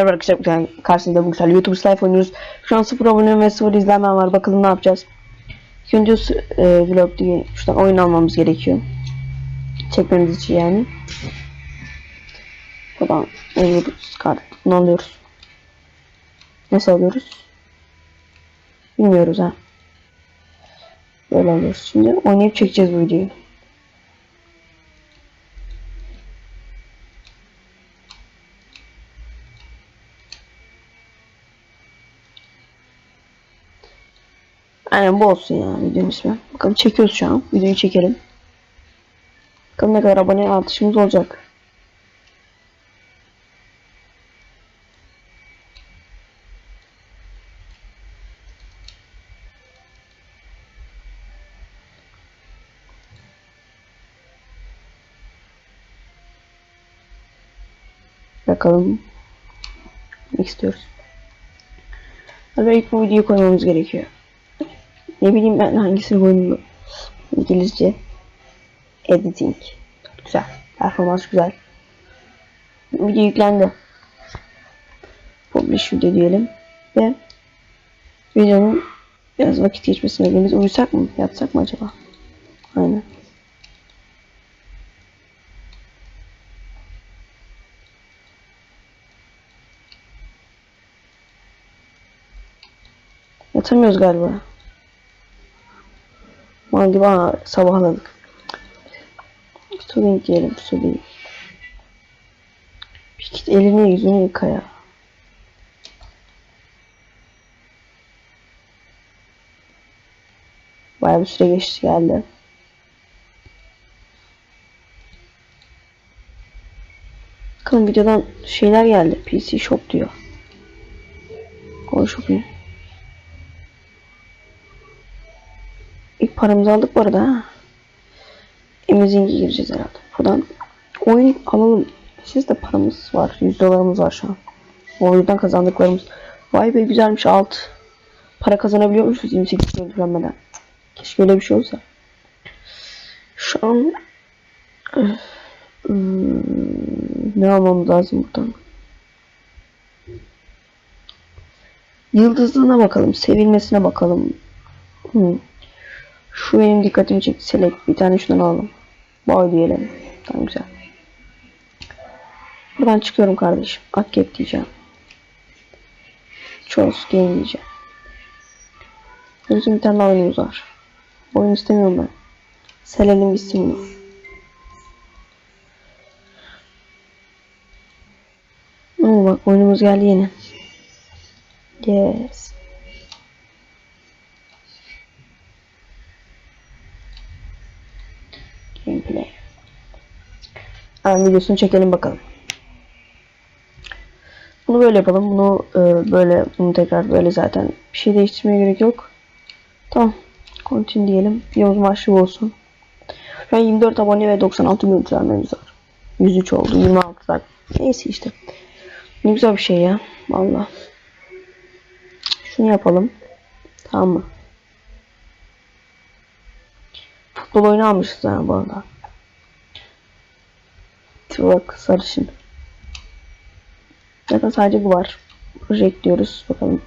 Merhaba arkadaşlar yani karşınızda bu güzel YouTube Live oynuyoruz. Şu an 0 abone ve 0 izlenmem var. Bakalım ne yapacağız. Önce e, vlog diye şuradan oyun almamız gerekiyor. Çekmemiz için yani. Buradan alıyoruz kart. Bunu alıyoruz. Nasıl alıyoruz? Bilmiyoruz ha. Böyle alıyoruz. Şimdi oynayıp çekeceğiz bu videoyu. Aynen bu olsun ya videonun ismi. Bakalım çekiyoruz şu an. Videoyu çekelim. Bakalım ne kadar abone artışımız olacak. Bakalım. Ne istiyoruz? İlk bu videoyu koymamız gerekiyor. Ne bileyim ben hangisini koyayım İngilizce. Editing. Güzel. Performans güzel. Video yüklendi. Publish video diyelim. Ve videonun biraz vakit geçmesine bekliyoruz. Uyusak mı? Yatsak mı acaba? Aynen. Yatamıyoruz galiba. Hadi bana sabahladık. Sorayım diyelim sorayım. Bir git elini yüzünü yıka ya. Bayağı bir süre geçti geldi. Bakalım videodan şeyler geldi. PC Shop diyor. Go Shopping. Paramızı aldık bu arada ha. Amazing'e gireceğiz herhalde. Buradan oyun alalım. Siz de paramız var. 100 dolarımız var şu an. O yüzden kazandıklarımız. Vay be güzelmiş alt. Para kazanabiliyormuşuz 28 gün yüklenmeden. Keşke öyle bir şey olsa. Şu an hmm, ne almamız lazım buradan? Yıldızlığına bakalım. Sevilmesine bakalım. Hmm. Şu benim dikkatimi çekti. Select. Bir tane şundan alalım. Boy diyelim. Tamam güzel. Buradan çıkıyorum kardeşim. Akket diyeceğim. Choose game diyeceğim. Bizim bir tane daha oyunumuz var. Oyun istemiyorum ben. Selelim gitsin mi? Oo bak oyunumuz geldi yine. Yes. Hemen videosunu çekelim bakalım. Bunu böyle yapalım. Bunu e, böyle, bunu tekrar böyle zaten. Bir şey değiştirmeye gerek yok. Tamam. Continue diyelim. Videomuz başlığı olsun. Şu an 24 abone ve 96 bin yüklenmemiz var. 103 oldu. 26 saat. Neyse işte. Ne güzel bir şey ya. Valla. Şunu yapalım. Tamam mı? Futbol oyunu almışız yani bu arada. Bak sarışın. Zaten sadece bu var. Project diyoruz. Bakalım.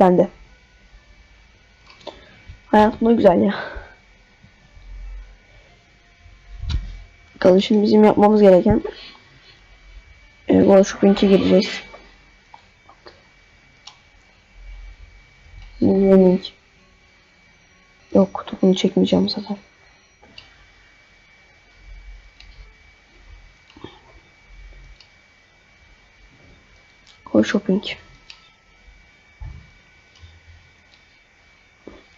Ben de. Hayat ne güzel ya. Bakalım şimdi bizim yapmamız gereken e, Wall Shopping'e gireceğiz. Gaming. Yok kutupunu çekmeyeceğim bu sefer. Shopping.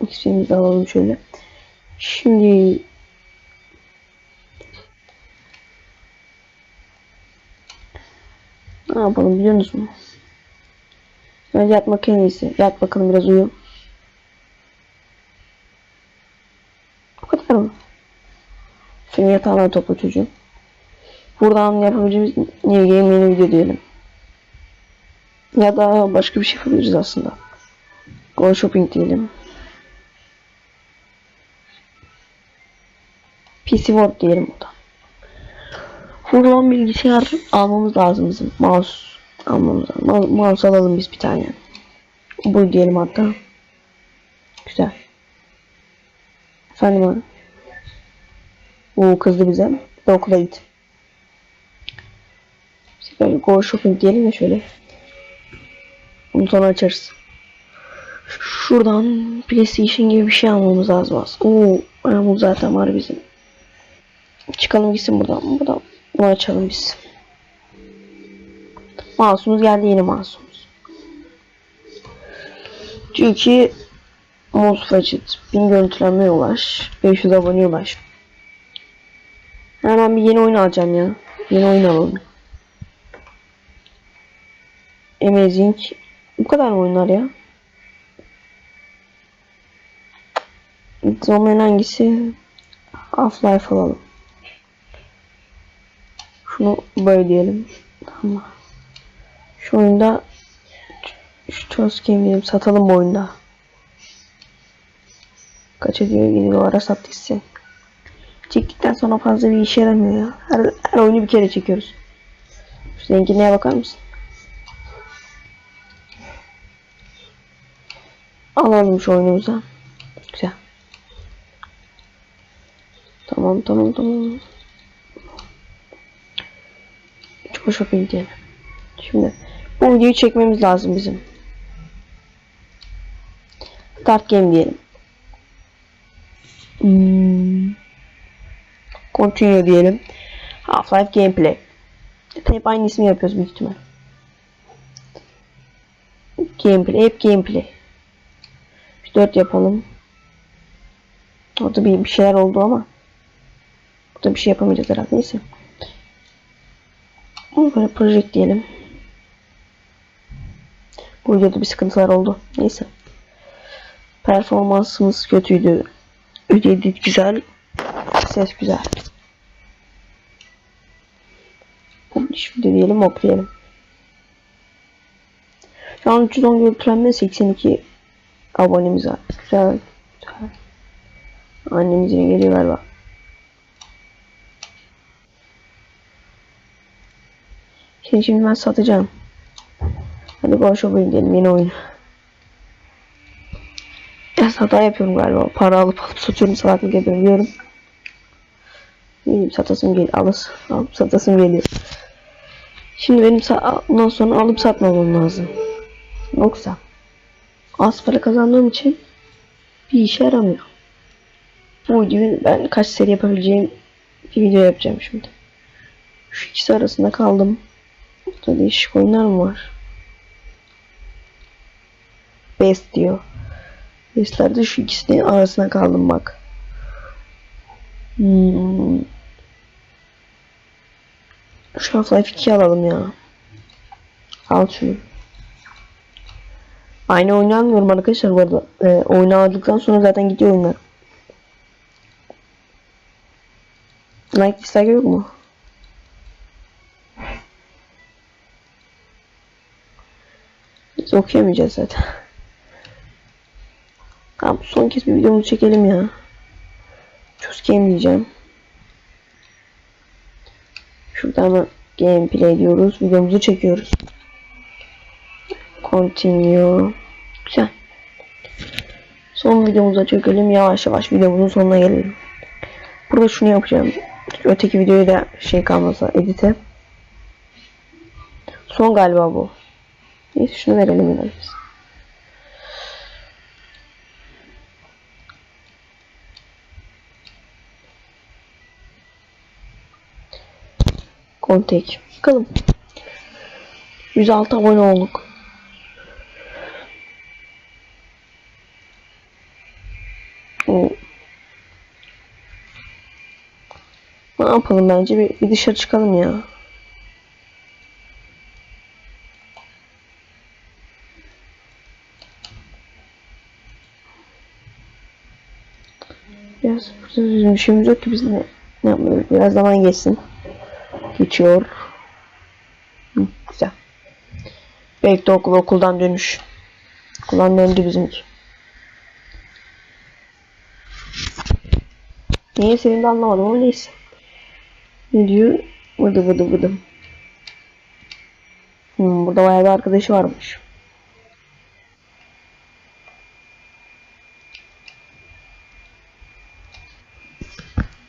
İkisini alalım şöyle. Şimdi ne yapalım biliyor musun? Önce yatmak en iyisi. Yat bakalım biraz uyu. Bu kadar mı? Seni yatağına topla çocuğum. Buradan yapabileceğimiz yeni video diyelim. Ya da başka bir şey yapabiliriz aslında. Go shopping diyelim. PC World diyelim burada. Buradan bilgisayar almamız lazım bizim. Mouse, Almamız lazım. Mal- Mouse alalım biz bir tane. Bu diyelim hatta. Güzel. Efendim abi. Oo kızdı bize. Bir de okula git. Böyle go shopping diyelim de şöyle. Bunu sonra açarız. Şuradan PlayStation gibi bir şey almamız lazım aslında. Oo, bu zaten var bizim. Çıkalım gitsin buradan. Buradan bunu açalım biz. Mouse'umuz geldi yeni mouse'umuz. Çünkü Fudget 1000 görüntülenmeye ulaş. 500 aboneye ulaş. Hemen bir yeni oyun alacağım ya. Yeni oyun alalım. Amazing. Kadar mı oyunlar ya? Zaman hangisi? Half-Life alalım. Şunu böyle diyelim. Tamam. Şu oyunda şu Game diyelim. Satalım bu oyunda. Kaç ediyor? 7 dolara sattıysa. Çektikten sonra fazla bir işe yaramıyor ya. Her, her oyunu bir kere çekiyoruz. Şu zenginliğe bakar mısın? Alalım şu oyunumuza. Güzel. Tamam tamam tamam. Çok shopping diyelim. Şimdi bu videoyu çekmemiz lazım bizim. Start game diyelim. Hmm. Continue diyelim. Half-Life gameplay. Hep aynı ismi yapıyoruz büyük ihtimal. Gameplay, hep gameplay. 4 yapalım. Orada bir, bir şeyler oldu ama. Burada bir şey yapamayacağız herhalde. Neyse. Bunu böyle project diyelim. Bu videoda bir sıkıntılar oldu. Neyse. Performansımız kötüydü. Ödedi güzel. Ses güzel. Publish video diyelim okuyalım. Şu an 310 görüntülenme 82 abonemiz var. Güzel. Güzel. Annemiz yine geliyor galiba. Şimdi, şimdi ben satacağım. Hadi Go Shop'a yeni oyun. Ya hata yapıyorum galiba. Para alıp alıp satıyorum salaklık yapıyorum diyorum. Benim satasım geliyor. Alıp, alıp satasım geliyor. Şimdi benim sa bundan sonra alıp satmamam lazım. Yoksa az para kazandığım için bir işe yaramıyor. Bu videoyu ben kaç seri yapabileceğim bir video yapacağım şimdi. Şu ikisi arasında kaldım. Burada değişik oyunlar mı var? Best diyor. Bestlerde şu ikisinin arasında kaldım bak. Hmm. Şu Half-Life 2 alalım ya. Al şunu. Aynı oyunu almıyorum arkadaşlar bu arada. Ee, oyunu aldıktan sonra zaten gidiyor oyunlar. Like dislike yok mu? Biz okuyamayacağız zaten. Tamam son kez bir videomuzu çekelim ya. Just game diyeceğim. Şurada ama gameplay diyoruz. Videomuzu çekiyoruz. Continue. Güzel. Son videomuza çekelim. Yavaş yavaş videomuzun sonuna gelelim. Burada şunu yapacağım. Öteki videoyu da şey kalmasa edite. Son galiba bu. Neyse şunu verelim yine biz. Kontek. Bakalım. 106 abone olduk. Oo. Ne yapalım bence bir, bir dışarı çıkalım ya. Biraz burada bir şeyimiz yok ki biz ne, ne yapmıyoruz. Biraz zaman geçsin. Geçiyor. Hı, güzel. Belki de okul okuldan dönüş. Okuldan döndü bizimki. Niye senin de anlamadım ama neyse. Ne diyor? Vıdı vıdı vıdı. Hmm, burada bayağı bir arkadaşı varmış.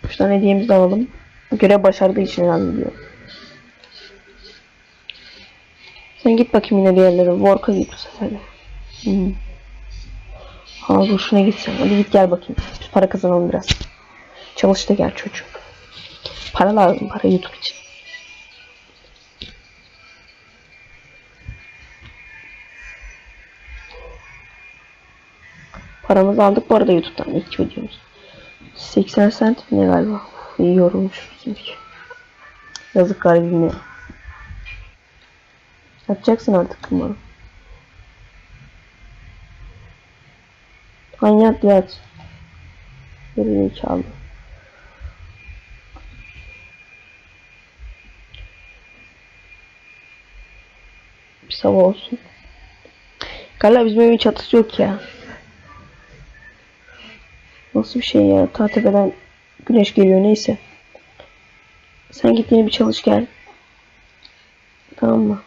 Üç tane hediyemizi de alalım. Görev başardığı için herhalde diyor. Sen git bakayım yine diğerlere. Work'a git bu sefer. Hmm. Ha boşuna gitsen. Hadi git gel bakayım. Biz para kazanalım biraz. Çalış da gel çocuk. Para lazım. Para YouTube için. Paramızı aldık bu arada YouTube'dan ilk videomuz. 80 cent ne galiba. İyi yorulmuş bizimki. Yazık garibim ya. Yapacaksın artık umarım. Hani yat yat. Geri çaldı. Sabah olsun. Galiba bizim evin çatısı yok ya. Nasıl bir şey ya? Ta güneş geliyor neyse. Sen git yine bir çalış gel. Tamam mı?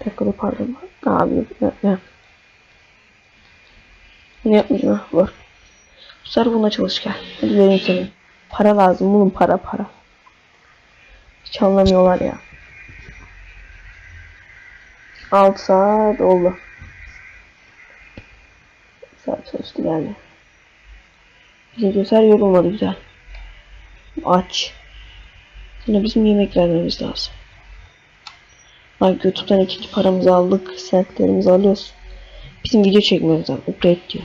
Bir dakika dur pardon. Abi ne, ne? Ne yapmayacağım? Var. Bu sefer buna çalış gel. Hadi vereyim seni. Para lazım. Bunun para para. Hiç anlamıyorlar ya. 6 saat oldu. Saat çalıştı geldi. Bize göster yorulmadı güzel. Aç. Yine bizim yemek vermemiz lazım. Bak YouTube'dan ikinci paramızı aldık. Sentlerimizi alıyoruz. Bizim video çekmemiz lazım. Upgrade diyor.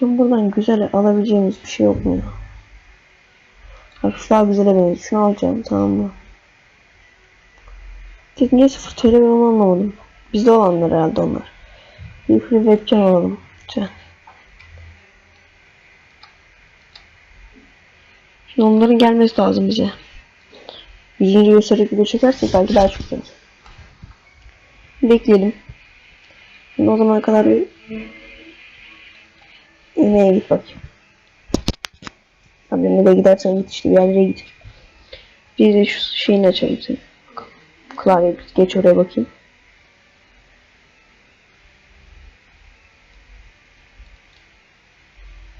Ya buradan güzel alabileceğimiz bir şey yok mu? Bak şu daha güzele benziyor. Şunu alacağım tamam mı? Tek niye sıfır TL ben onu anlamadım. Bizde olanlar herhalde onlar. Free webcam alalım. Lütfen. Şimdi onların gelmesi lazım bize. Yüzüncü göstererek video çekersek belki daha çok gelir. Bekleyelim. Şimdi o zamana kadar bir yemeğe git bakayım. Abi nereye gidersen git işte bir yerlere git. Bir de şu şeyini açayım seni. Klavye geç oraya bakayım.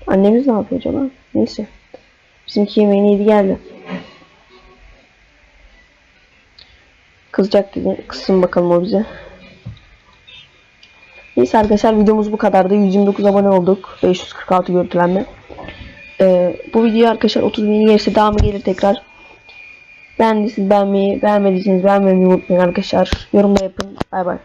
Annemiz ne yapıyor acaba? Neyse. Bizimki yemeğini yedi geldi. Kızacak gibi. Kızsın bakalım o bize. Neyse arkadaşlar videomuz bu kadardı. 129 abone olduk. 546 görüntülenme. Ee, bu video arkadaşlar 30 bin gelirse devamı gelir tekrar. Beğendiyseniz beğenmeyi, beğenmediyseniz beğenmeyi unutmayın arkadaşlar. Yorumda yapın. Bay bay.